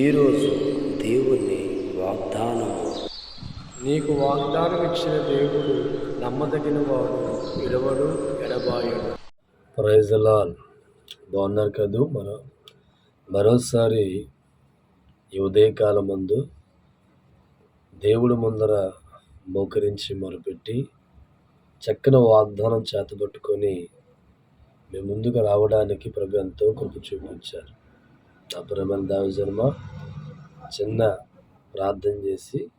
ఈరోజు దేవుని వాగ్దానము. నీకు వాగ్దానం ఇచ్చిన దేవుడు నమ్మదగిన వాడు విడవడు ఎడబాయడు. ప్రైజ్ లాల్ బాగున్నారు కదూ? మన మరోసారి ఈ ఉదయకాలం ముందు దేవుడి ముందర మోకరించి మొరపెట్టి చక్కని వాగ్దానం చేతబట్టుకొని మేము ముందుకు రావడానికి ప్రభు ఎంతో కృప చూపించారు. నా దావి జన్మ చిన్న ప్రార్థన చేసి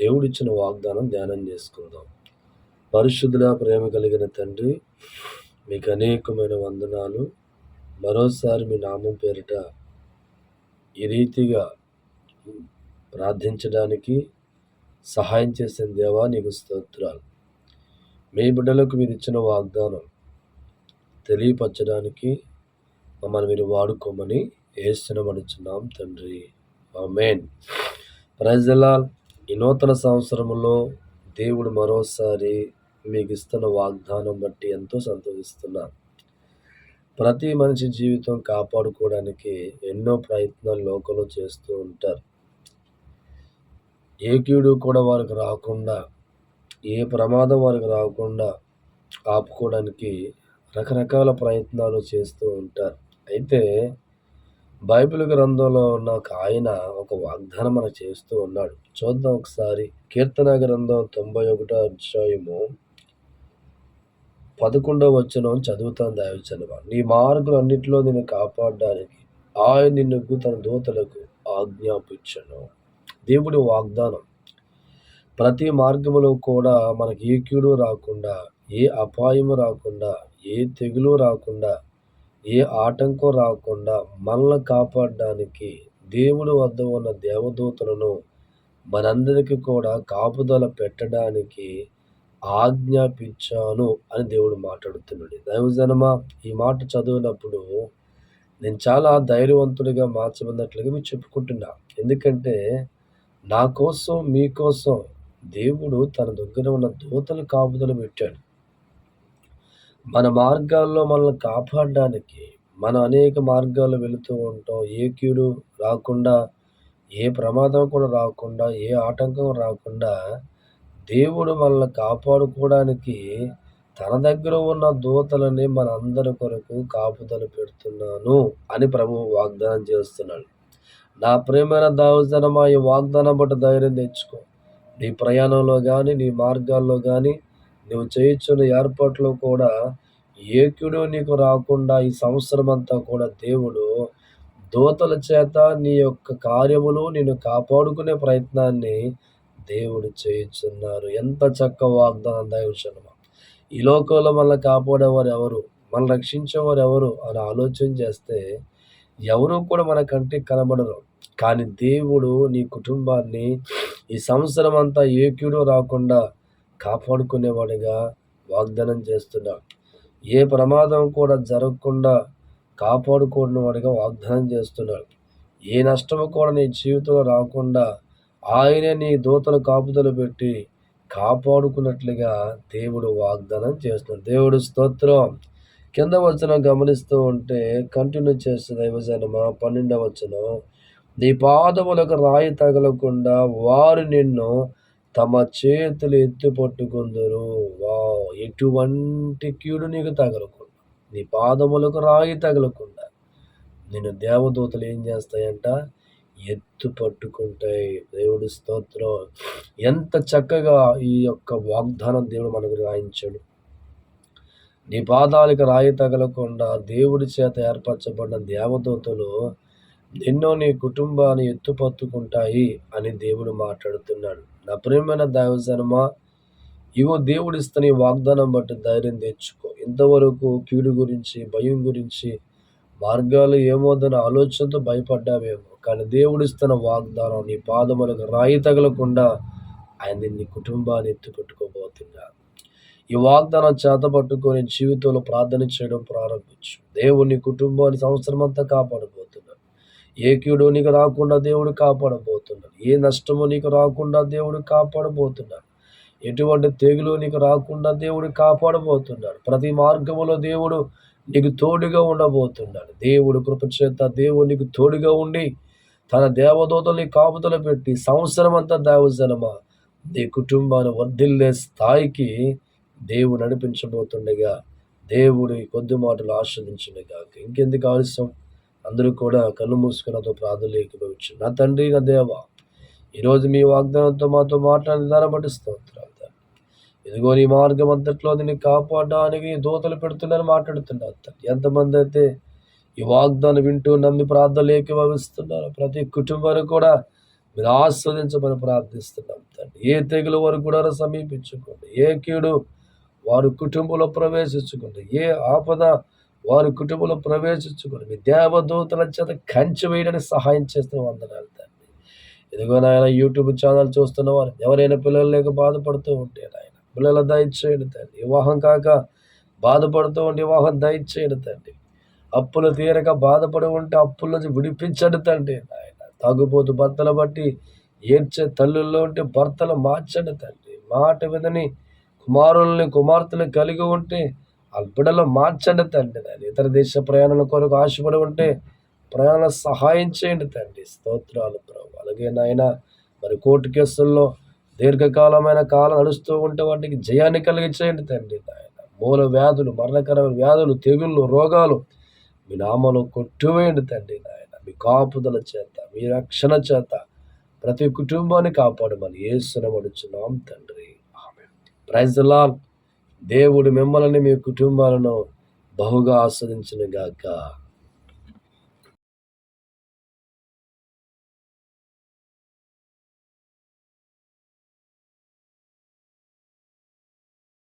దేవుడిచ్చిన వాగ్దానం ధ్యానం చేసుకుందాం. పరిశుద్ధుల ప్రేమ కలిగిన తండ్రి మీకు అనేకమైన వందనాలు. మరోసారి మీ నామం పేరిట ఈ రీతిగా ప్రార్థించడానికి సహాయం చేసిన దేవా నీకు స్తోత్రాలు. మీ బిడ్డలకు మీరు ఇచ్చిన వాగ్దానం తెలియపరచడానికి మమ్మల్ని మీరు వాడుకోమని వేస్తున్నామనుచున్నాం తండ్రి. ఆమెన్. ప్రజలాల్ ఈ నూతన సంవత్సరంలో దేవుడు మరోసారి మీకు ఇస్తున్న వాగ్దానం బట్టి ఎంతో సంతోషిస్తున్నాను ప్రతి మనిషి జీవితం కాపాడుకోవడానికి ఎన్నో ప్రయత్నాలు లోకంలో చేస్తూ ఉంటారు. ఏ కీడు కూడా వారికి రాకుండా ఏ ప్రమాదం వారికి రాకుండా ఆపుకోవడానికి రకరకాల ప్రయత్నాలు చేస్తూ ఉంటారు. అయితే బైబిల్ గ్రంథంలో ఉన్న ఒక ఆయన ఒక వాగ్దానం మన చేస్తూ ఉన్నాడు. చూద్దాం ఒకసారి కీర్తన గ్రంథం తొంభై ఒకటో అధ్యాయము పదకొండవ వచనం చదువుతాను దావిచనవ నీ మార్గులు అన్నింటిలో నిన్ను కాపాడడానికి ఆయన నిన్ను తన దూతలకు ఆజ్ఞాపించను. దేవుడి వాగ్దానం. ప్రతి మార్గములో కూడా మనకి ఏ కీడు రాకుండా ఏ అపాయము రాకుండా ఏ తెగులు రాకుండా ఏ ఆటంకం రాకుండా మనల్ని కాపాడడానికి దేవుడి వద్ద ఉన్న దేవదూతలను మనందరికీ కూడా కాపుదల పెట్టడానికి ఆజ్ఞాపించాను అని దేవుడు మాట్లాడుతున్నాడు. దైవజనమా ఈ మాట చదివినప్పుడు నేను చాలా ధైర్యవంతుడిగా మార్చబడినట్లుగా మీరు చెప్పుకుంటున్నా. ఎందుకంటే నా కోసం మీకోసం దేవుడు తన దగ్గర ఉన్న దూతలు కాపుదలు పెట్టాడు. మన మార్గాల్లో మనల్ని కాపాడడానికి మనం అనేక మార్గాల్లో వెళుతూ ఉంటాం. ఏ కీడు రాకుండా ఏ ప్రమాదం కూడా రాకుండా ఏ ఆటంకం రాకుండా దేవుడు మనల్ని కాపాడుకోవడానికి తన దగ్గర ఉన్న దూతలని మనందరి కొరకు కాపుదల పెడుతున్నాను అని ప్రభు వాగ్దానం చేస్తున్నాడు. నా ప్రేమైన దావజనమా ఈ వాగ్దానం బట్టి ధైర్యం తెచ్చుకో. నీ ప్రయాణంలో కానీ నీ మార్గాల్లో కానీ నువ్వు చేయించున్న ఏర్పాట్లో కూడా ఏకుడు నీకు రాకుండా ఈ సంవత్సరం అంతా కూడా దేవుడు దూతల చేత నీ యొక్క కార్యములు నేను కాపాడుకునే ప్రయత్నాన్ని దేవుడు చేయించున్నారు. ఎంత చక్క వాగ్దానం దైవచనమా. ఈ లోకంలో మనల్ని కాపాడేవారు ఎవరు? మనల్ని రక్షించేవారు ఎవరు? అని ఆలోచన చేస్తే ఎవరు కూడా మన కంటికి కనబడరు. కానీ దేవుడు నీ కుటుంబాన్ని ఈ సంవత్సరం అంతా ఏ రాకుండా కాపాడుకునేవాడిగా వాగ్దానం చేస్తున్నాడు ఏ ప్రమాదం కూడా జరగకుండా కాపాడుకునే వాడిగా వాగ్దానం చేస్తున్నాడు ఏ నష్టము కూడా నీ జీవితంలో రాకుండా ఆయనే నీ దూతలు కాపుదలు పెట్టి కాపాడుకున్నట్లుగా దేవుడు వాగ్దానం చేస్తున్నాడు దేవుడు స్తోత్రం. కింద వచ్చిన గమనిస్తూ ఉంటే కంటిన్యూ చేస్తుంది దైవజనమా పన్నెండవ వచనం. నీ పాదములకు రాయి తగలకుండా వారు నిన్ను తమ చేతులు ఎత్తి పట్టుకుందరు. వా ఎటువంటి కీడు నీకు తగలకుండా నీ పాదములకు రాయి తగలకుండా. నేను దేవదూతలు ఏం చేస్తాయంట? ఎత్తు పట్టుకుంటాయి. దేవుడి స్తోత్రం. ఎంత చక్కగా ఈ యొక్క వాగ్దానం దేవుడు మనకు రాయించాడు. నీ పాదాలకు రాయి తగలకుండా దేవుడి చేత ఏర్పరచబడిన దేవదూతలు ఎన్నో నీ కుటుంబాన్ని ఎత్తుపత్తుకుంటాయి అని దేవుడు మాట్లాడుతున్నాడు. నా ప్రియమైన దైవజనమా ఇవో దేవుడు వాగ్దానం బట్టి ధైర్యం తెచ్చుకో. ఇంతవరకు కీడు గురించి భయం గురించి మార్గాలు ఏమోదన్న ఆలోచనతో భయపడ్డావేమో. కానీ దేవుడిస్తున్న వాగ్దానం నీ పాదములకు రాయి తగలకుండా ఆయన నీ కుటుంబాన్ని ఎత్తుపెట్టుకోబోతున్నాడు. ఈ వాగ్దానం చేత పట్టుకొని జీవితంలో ప్రార్థన చేయడం ప్రారంభించు. దేవుని కుటుంబాన్ని సంవత్సరం అంతా కాపాడబోతున్నాడు ఏ కీడు నీకు రాకుండా దేవుడు కాపాడబోతున్నాడు. ఏ నష్టము నీకు రాకుండా దేవుడు కాపాడబోతున్నాడు. ఎటువంటి తెగులు నీకు రాకుండా దేవుడు కాపాడబోతున్నాడు. ప్రతి మార్గములో దేవుడు నీకు తోడుగా ఉండబోతున్నాడు. దేవుడు కృపచేత దేవుడు నీకు తోడుగా ఉండి తన దేవదూతల్ని కాపుతలు పెట్టి సంవత్సరం అంతా దేవజనమా నీ కుటుంబాన్ని వర్ధిల్లే స్థాయికి దేవుడు నడిపించబోతుండగా దేవుడు కొద్ది మాటలు ఆస్వాదించుండగా ఇంకెందుకు ఆలస్యం? అందరూ కూడా కళ్ళు మూసుకుని నాతో ప్రార్థన లేకపోవచ్చు నా తండ్రి నా దేవ ఈరోజు మీ వాగ్దానంతో మాతో మాట్లాడిన దాన్ని బట్టి స్తోత్రాలు ఇదిగో నీ మార్గం అంతట్లో నిన్ను కాపాడడానికి నీ దూతలు పెడుతున్నారని మాట్లాడుతున్నారు తండ్రి. ఎంతమంది అయితే ఈ వాగ్దానం వింటూ నమ్మి ప్రార్థనలు ఏకీభవిస్తున్నారు ప్రతి కుటుంబాన్ని కూడా మీరు ఆస్వాదించమని ప్రార్థిస్తున్నాం తండ్రి. ఏ తెగులు వారు కూడా సమీపించుకోండి. ఏ కీడు వారు కుటుంబంలో ప్రవేశించుకోండి. ఏ ఆపద వారి కుటుంబంలో ప్రవేశించుకొని మీ దేవదూతల చేత కంచి వేయడానికి సహాయం చేస్తూ వందనాలు తండ్రి. ఇదిగో నాయన యూట్యూబ్ ఛానల్ చూస్తున్న వారు ఎవరైనా పిల్లలు లేక బాధపడుతూ ఉంటే నాయన పిల్లల దయచేయండి తండ్రి. వివాహం కాక బాధపడుతూ ఉంటే వివాహం దయచేయండి తండ్రి. అప్పులు తీరక బాధపడి ఉంటే అప్పుల నుంచి విడిపించండి తండ్రి నాయన. తాగుబోతు భర్తలు బట్టి ఏడ్చే తల్లుల్లో ఉంటే భర్తలు మార్చండి తండ్రి. మాట విధని కుమారుల్ని కుమార్తెలు కలిగి ఉంటే ఆ మార్చండి తండ్రి నాయన ఇతర దేశ ప్రయాణాల కొరకు ఆశపడి ఉంటే ప్రయాణ సహాయం చేయండి తండ్రి. స్తోత్రాలు ప్రభు. అలాగే నాయన మరి కోర్టు కేసుల్లో దీర్ఘకాలమైన కాలం నడుస్తూ ఉంటే వాటికి జయాన్ని కలిగి చేయండి తండ్రి నాయన. మూల వ్యాధులు మరణకరమైన వ్యాధులు తెగుళ్ళు రోగాలు మీ నామలు కొట్టువేయండి తండ్రి నాయన. మీ కాపుదల చేత మీ రక్షణ చేత ప్రతి కుటుంబాన్ని కాపాడమని ఏసునబడుచున్నాం తండ్రి. ఆమె ప్రైజ్ లాల్ దేవుడు మిమ్మల్ని మీ కుటుంబాలను బహుగా ఆస్వాదించిన గాక